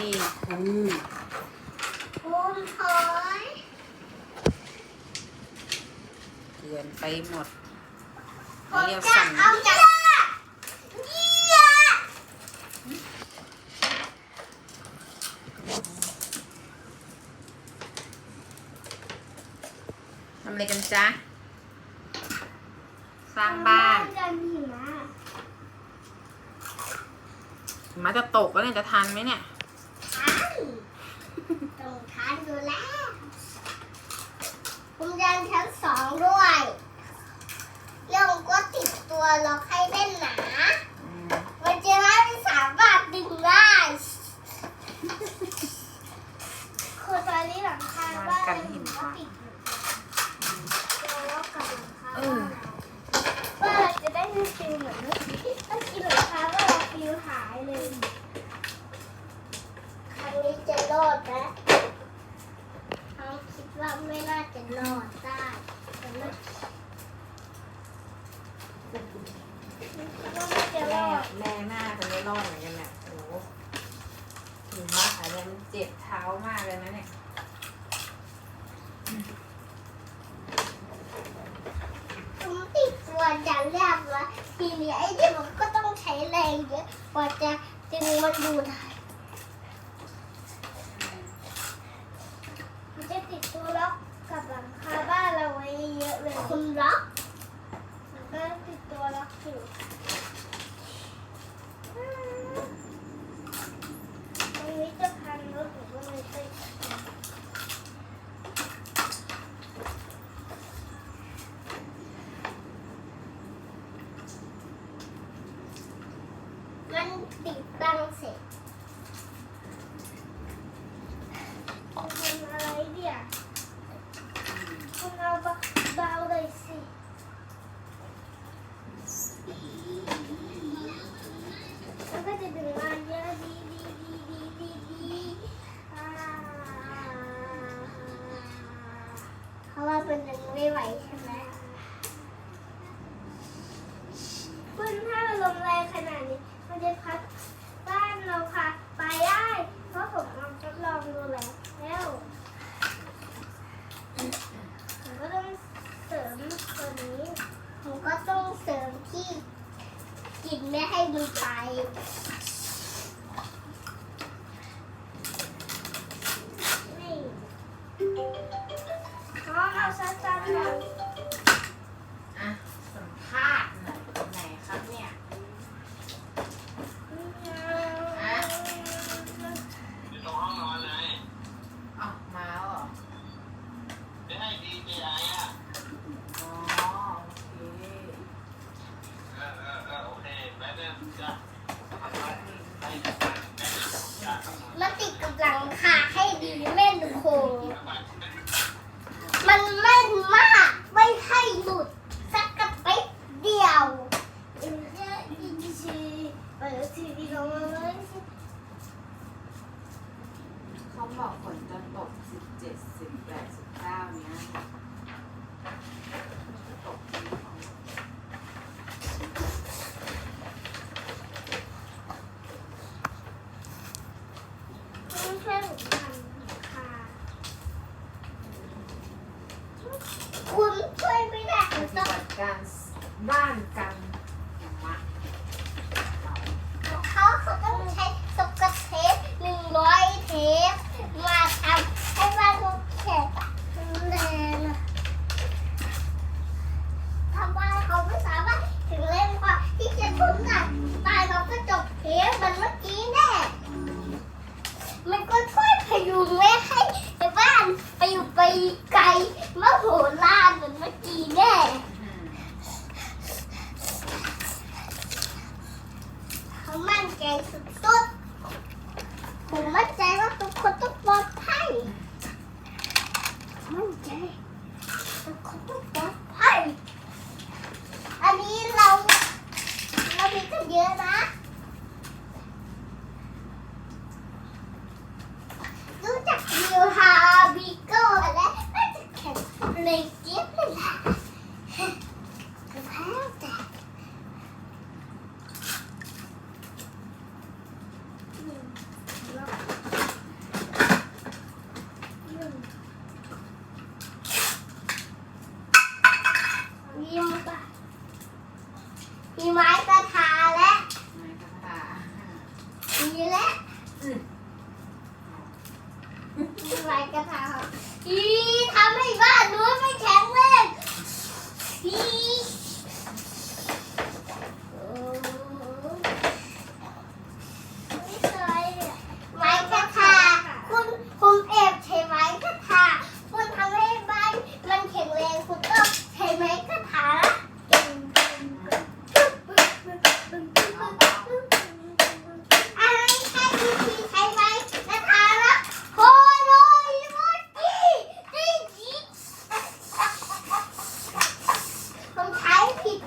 นี่อืมคุณหอยเกลือนไปหมดผมเรียวจะสั่งเอาจากเยี่ยทำอะไรกันจ๊ะ สร้างบ้านกันหิมะหิมาจะตกแล้วเนี่ยจะทันไหมเนี่ยทัน ต้องทานอยู่แล้วผมยันชั้นสองด้วยเรื่องก็ติดตัวล็อกให้แน่นหนาอืมมันจะไม่สามารถดึงได้ คือตอนนี้หลังคาบ้านมันก็ปิดอยู่แล้วกับหลังคาบ้านว่าเราจะได้ไม่ฟิลเหมือนเมื่อกี้เมื่อกี้หลังคาว่าเราฟิลหายเลย ครั้งนี้จะรอดนะเขาคิดว่า ไม่น่าจะรอดได้แต่เมื่อกี้คิดว่าไม่จะรแม่อดแม่หน้าคนนี้รอดเหมือนกันเนี่ยโอ้โหหิมะอะไรมันเจ็บเท้ามากเลยนะเนี่ยผมติดตัวจะเรียบแล้วทีนี้ไอ้ที่มันก็ต้องใช้แรงเยอะกว่าจะดึงมันดูได้จะติดตัวล็อกกับหลังคาบ้านเราไว้เยอะเลยคุณล็อกมันก็ติดตัวล็อกอยู่ตรงนี้จะพันรถหรือว่าไม่ใช่ มันติดตั้งเสร็จทำอะไรเดียคุณเอาเบาเบาเลยสิมันก็จะดึงมาเยอะดีดีดีดีดีดีอ่าเพราะว่ามันดึงไม่ไหวใช่ไหมคุณถ้าลมแรงขนาดนี้ มันจะพัดบ้านเราค่ะ ไปได้ เพราะผมลองทดลองดูแล้วผมก็ต้องเสริมตัวนี้ ผมก็ต้องเสริมที่กินไม่ให้มันไป หลังคาให้ดีแม่นคงมันแม่นมาก ไม่ให้หลุด สักกระปิดเดียวเจอินชีเปิดทีวีลงเลยเขาบอกฝนจะตกสิบเจ็ดสิบแปดสิบเก้าเนี้ยจะตกจริงเหรอ ต้องช่วยหลุดหลังคาคุณช่วยไม่ได้ ป คุณ ฏิ ต้อง บัติการบ้านกันหิมะเรา เขาเขาต้องใช้สกอตเทปหนึ่งร้อยเทปมาทำให้บ้านเขาแข็งแรงอะทำบ้านเขาไม่สามารถถึงเล่นพอที่จะทุ่มกันตายเขาก็จบเทปเหมันเมื่อกี้แน่ มันก็ช่ วย 你玩的他。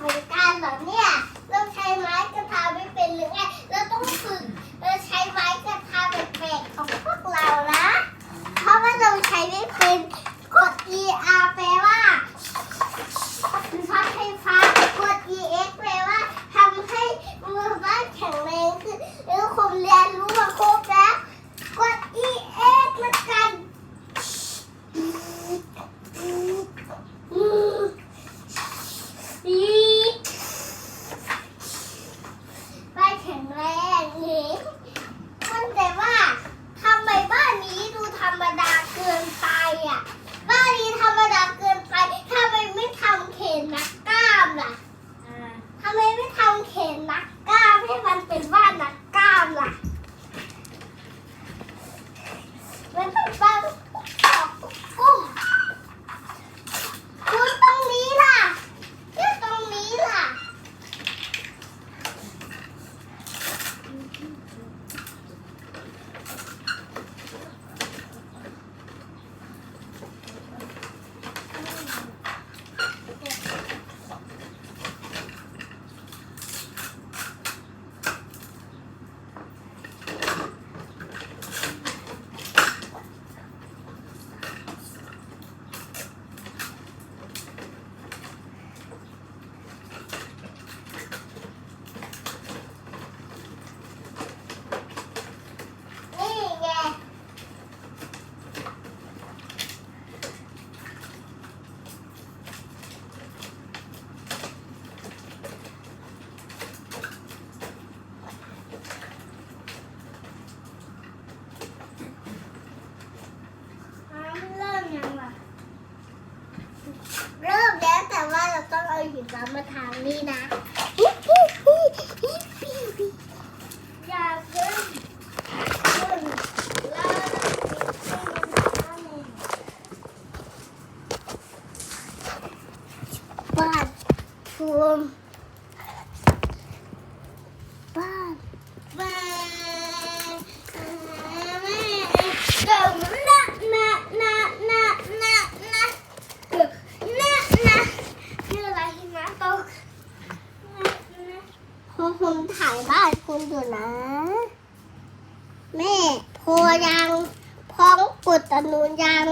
เหมือนกันเหรอเนี่ย เราใช้ไม้กระทาไม่เป็นหรือไง เราต้องฝึกเราใช้ไม้กระทาแปลกของพวกเรานะ เพราะว่าเราใช้ไม่เป็น ฟ้ามาทางนี้นะอยาเพิ่งขึ้นแล้วบ้านทุ่ม สนุนยัง